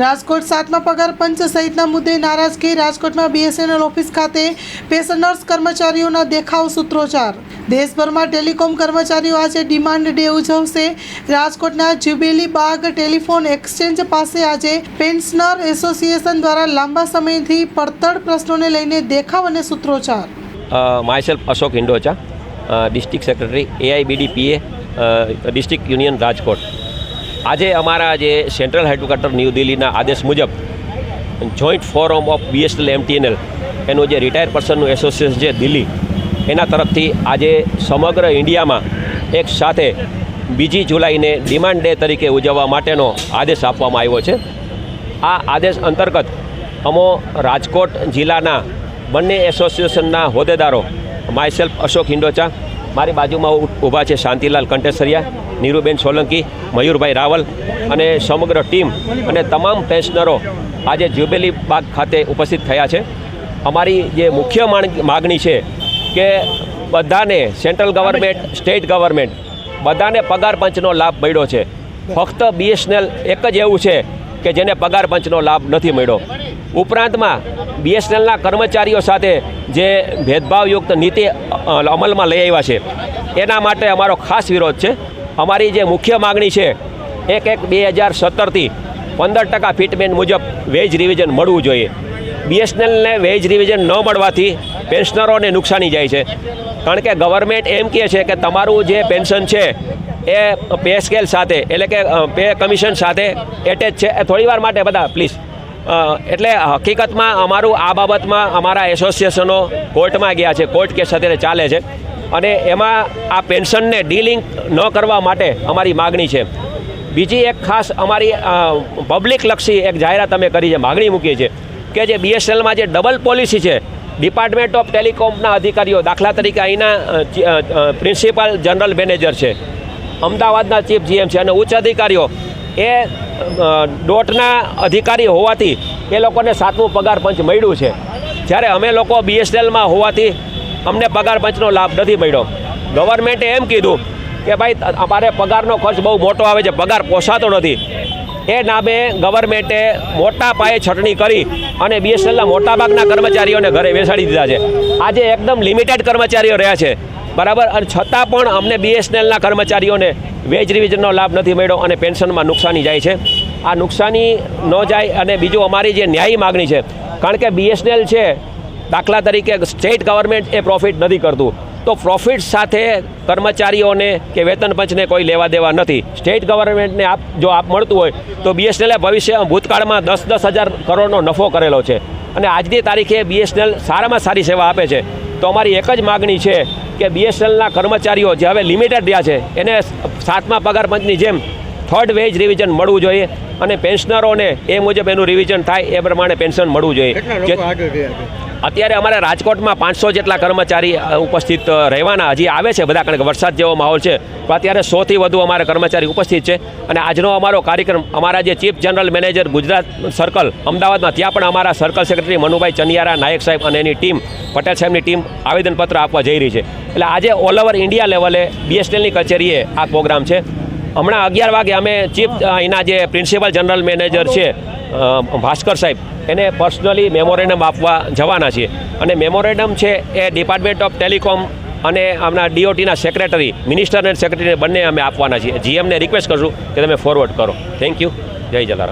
રાજકોટ સાતમા પગાર પંચ સહિતના મુદ્દે નારાજગી રાજકોટમાં બીએસએનએલ ઓફિસ ખાતે પેસેન્જર્સ કર્મચારીઓના દેખાવ સૂત્રોચ્ચાર. દેશભરમાં ટેલિકોમ કર્મચારીઓ આજે ડિમાન્ડ ડે ઉજવશે. રાજકોટના જ્યુબેલી બાગ ટેલિફોન એક્સચેન્જ પાસે આજે પેન્શનર એસોસિએશન દ્વારા લાંબા સમયથી પડતર પ્રશ્નોને લઈને દેખાવ અને સૂત્રોચ્ચાર. Myself Ashok Hindocha district secretary AIBDPA district union Rajkot. આજે અમારા જે સેન્ટ્રલ હેડક્વાર્ટર ન્યૂ દિલ્હીના આદેશ મુજબ joint forum of BSNL MTNL, એનું જે રિટાયર પર્સનનું એસોસિએશન છે દિલ્હી, એના તરફથી આજે સમગ્ર ઇન્ડિયામાં એક સાથે બીજી જુલાઈને ડિમાન્ડ ડે તરીકે ઉજવવા માટેનો આદેશ આપવામાં આવ્યો છે. આ આદેશ અંતર્ગત અમો રાજકોટ જિલ્લાના બંને એસોસિએશનના હોદ્દેદારો માયસેલ્ફ અશોક હિંડોચા મારી બાજુમાં ઊભા છે શાંતિલાલ કંટેસરિયા, નીરુબેન સોલંકી, મયુરભાઈ રાવલ અને સમગ્ર ટીમ અને તમામ પેન્શનરો આજે જ્યુબેલી બાગ ખાતે ઉપસ્થિત થયા છે. અમારી જે મુખ્ય માગણી છે કે બધાને સેન્ટ્રલ ગવર્મેન્ટ, સ્ટેટ ગવર્મેન્ટ બધાને પગાર પંચનો લાભ મળ્યો છે. ફક્ત બીએસએનએલ એક જ એવું છે કે જેને પગાર પંચનો લાભ નથી મળ્યો. ઉપરાંતમાં બીએસએનએલના કર્મચારીઓ સાથે જે ભેદભાવયુક્ત નીતિ અમલમાં લઈ આવ્યા છે. એના માટે અમારો ખાસ વિરોધ છે. અમારી જે મુખ્ય માગણી છે, એક એક બે હજાર સત્તરથી પંદર ટકા ફિટમેન્ટ મુજબ વેજ રિવિઝન મળવું જોઈએ. બીએસએનએલને વેજ રિવિઝન ન મળવાથી પેન્શનરોને નુકસાની જાય છે. કારણ કે ગવર્મેન્ટ એમ કહે છે કે તમારું જે પેન્શન છે, એ પે સ્કેલ સાથે, એટલે કે પે કમિશન સાથે એટેચ છે. એ થોડીવાર માટે બધા, પ્લીઝ. એટલે હકીકતમાં અમારું આ બાબતમાં અમારા એસોસિએશનો કોર્ટમાં ગયા છે, કોર્ટ કેસ અત્યારે ચાલે છે. અને એમાં આ પેન્શનને ડીલિંક ન કરવા માટે અમારી માગણી છે. બીજી એક ખાસ અમારી પબ્લિક લક્ષી એક જાહેરાત અમે કરી છે, માગણી મૂકી છે કે જે બીએસએનએલમાં જે ડબલ પોલિસી છે ડિપાર્ટમેન્ટ ઓફ ટેલિકોમના અધિકારીઓ, દાખલા તરીકે અહીંના પ્રિન્સિપાલ જનરલ મેનેજર છે, અમદાવાદના ચીફ જીએમ છે અને ઉચ્ચ અધિકારીઓ, એ ડોટના અધિકારી હોવાથી એ લોકોને સાતમું પગાર પંચ મળ્યું છે. જ્યારે અમે લોકો બીએસએનએલમાં હોવાથી અમને પગાર પંચનો લાભ નથી મળ્યો. ગવર્મેન્ટે એમ કીધું કે ભાઈ અમારે પગારનો ખર્ચ બહુ મોટો આવે છે, પગાર પોસાતો નથી. એ નામે ગવર્મેન્ટે મોટા પાયે છટણી કરી અને બીએસએનએલના મોટાભાગના કર્મચારીઓને ઘરે બેસાડી દીધા છે. આજે એકદમ લિમિટેડ કર્મચારીઓ રહ્યા છે. બરાબર? અને છતાં પણ અમને બીએસએનએલના કર્મચારીઓને વેજ રિવિઝનનો લાભ નથી મળ્યો અને પેન્શનમાં નુકસાની જાય છે. આ નુકસાની ન જાય અને બીજું અમારી જે ન્યાયી માગણી છે, કારણ કે બીએસએનએલ છે, દાખલા તરીકે સ્ટેટ ગવર્મેન્ટ એ પ્રોફિટ નથી કરતું. તો પ્રોફિટ સાથે કર્મચારીઓને કે વેતન પંચને કોઈ લેવા દેવા નથી. સ્ટેટ ગવર્મેન્ટને આપ જો આપ મળતું હોય, તો બીએસએનએલે ભવિષ્યમાં ભૂતકાળમાં દસ દસ હજાર કરોડનો નફો કરેલો છે. અને આજની તારીખે બીએસએનએલ સારામાં સારી સેવા આપે છે. તો અમારી એક જ માગણી છે કે બીએસએનએલના કર્મચારીઓ જે હવે લિમિટેડ રહ્યા છે એને સાતમા પગાર પંચની જેમ થર્ડ વેજ રિવિઝન મળવું જોઈએ અને પેન્શનરોને એ મુજબ એનું રિવિઝન થાય એ પ્રમાણે પેન્શન મળવું જોઈએ. અત્યારે અમારે રાજકોટમાં પાંચસો જેટલા કર્મચારી ઉપસ્થિત રહેવાના. હજી આવે છે બધા કારણ કે વરસાદ જેવો માહોલ છે. પણ અત્યારે સોથી વધુ અમારે કર્મચારી ઉપસ્થિત છે. અને આજનો અમારો કાર્યક્રમ, અમારા જે chief general manager Gujarat circle, અમદાવાદમાં, ત્યાં પણ અમારા સર્કલ સેક્રેટરી મનુભાઈ ચનિયારા, નાયક સાહેબ અને એની ટીમ, પટેલ સાહેબની ટીમ આવેદનપત્ર આપવા જઈ રહી છે. એટલે આજે ઓલ ઓવર ઇન્ડિયા લેવલે બીએસએનએલની કચેરીએ આ પ્રોગ્રામ છે. હમણાં અગિયાર વાગે અમે ચીફ અહીંના જે પ્રિન્સિપલ જનરલ મેનેજર છે ભાસ્કર સાહેબ એને પર્સનલી મેમોરેન્ડમ આપવા જવાના છીએ. અને મેમોરેન્ડમ છે એ ડિપાર્ટમેન્ટ ઓફ ટેલિકોમ અને આમના ડીઓટીના સેક્રેટરી મિનિસ્ટર અને સેક્રેટરીને બંને અમે આપવાના છીએ. જીએમને રિક્વેસ્ટ કરશું કે તમે ફોરવર્ડ કરો. થેન્ક યુ જય જલારામ.